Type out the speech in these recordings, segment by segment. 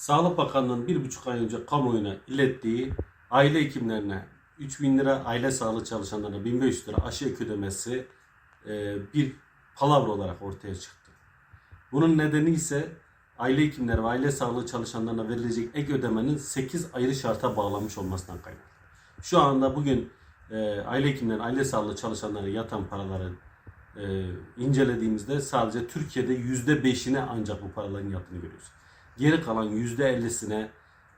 Sağlık Bakanlığı'nın bir buçuk ay önce kamuoyuna ilettiği aile hekimlerine 3000 lira, aile sağlığı çalışanlarına 1500 lira aşı ek ödemesi e, bir palavra olarak ortaya çıktı. Bunun nedeni ise aile hekimleri ve aile sağlığı çalışanlarına verilecek ek ödemenin 8 ayrı şarta bağlanmış olmasından kaynaklı. Şu anda bugün e, aile hekimleri, aile sağlığı çalışanları yatan paraları e, incelediğimizde sadece Türkiye'de %5'ine ancak bu paraların yattığını görüyoruz. Geri kalan %50'sine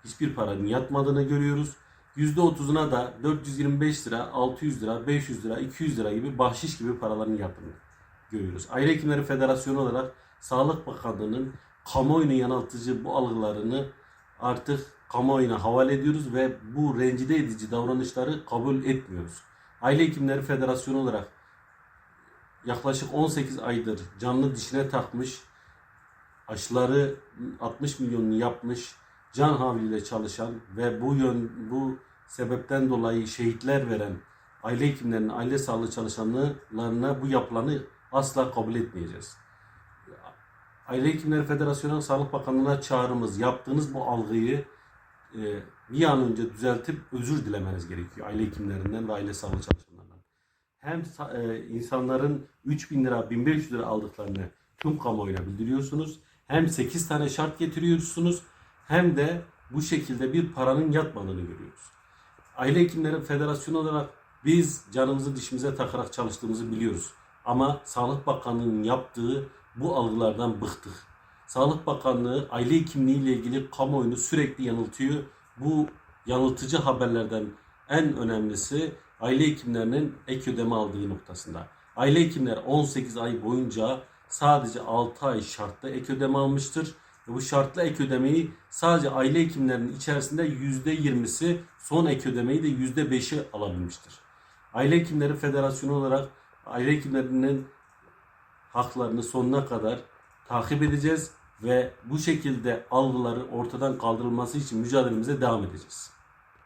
hiçbir paranın yatmadığını görüyoruz. %30'una da 425 lira, 600 lira, 500 lira, 200 lira gibi bahşiş gibi paraların yattığını görüyoruz. Aile Hekimleri Federasyonu olarak Sağlık Bakanlığı'nın kamuoyunu yanıltıcı bu algılarını artık kamuoyuna havale ediyoruz ve bu rencide edici davranışları kabul etmiyoruz. Aile Hekimleri Federasyonu olarak yaklaşık 18 aydır canlı dişine takmış, aşıları 60 milyonunu yapmış, can havliyle çalışan ve bu yön bu sebepten dolayı şehitler veren aile hekimlerinin, aile sağlığı çalışanlarına bu yapılanı asla kabul etmeyeceğiz. Aile Hekimleri Federasyonu Sağlık Bakanlığı'na çağrımız, yaptığınız bu algıyı e, bir an önce düzeltip özür dilemeniz gerekiyor aile hekimlerinden ve aile sağlığı çalışanlarından. Hem e, insanların 3000 lira, 1500 lira aldıklarını tüm kamuoyuna bildiriyorsunuz. Hem 8 tane şart getiriyorsunuz hem de bu şekilde bir paranın yatmadığını görüyoruz. Aile Hekimleri Federasyonu olarak biz canımızı dişimize takarak çalıştığımızı biliyoruz. Ama Sağlık Bakanlığı'nın yaptığı bu algılardan bıktık. Sağlık Bakanlığı aile hekimliği ile ilgili kamuoyunu sürekli yanıltıyor. Bu yanıltıcı haberlerden en önemlisi aile hekimlerinin ek ödeme aldığı noktasında. Aile hekimler 18 ay boyunca sadece 6 ay şartlı ek ödeme almıştır. Ve bu şartlı ek ödemeyi sadece aile hekimlerinin içerisinde %20'si son ek ödemeyi de %5'i alabilmiştir. Aile Hekimleri Federasyonu olarak aile hekimlerinin haklarını sonuna kadar takip edeceğiz ve bu şekilde algıları ortadan kaldırılması için mücadelemize devam edeceğiz.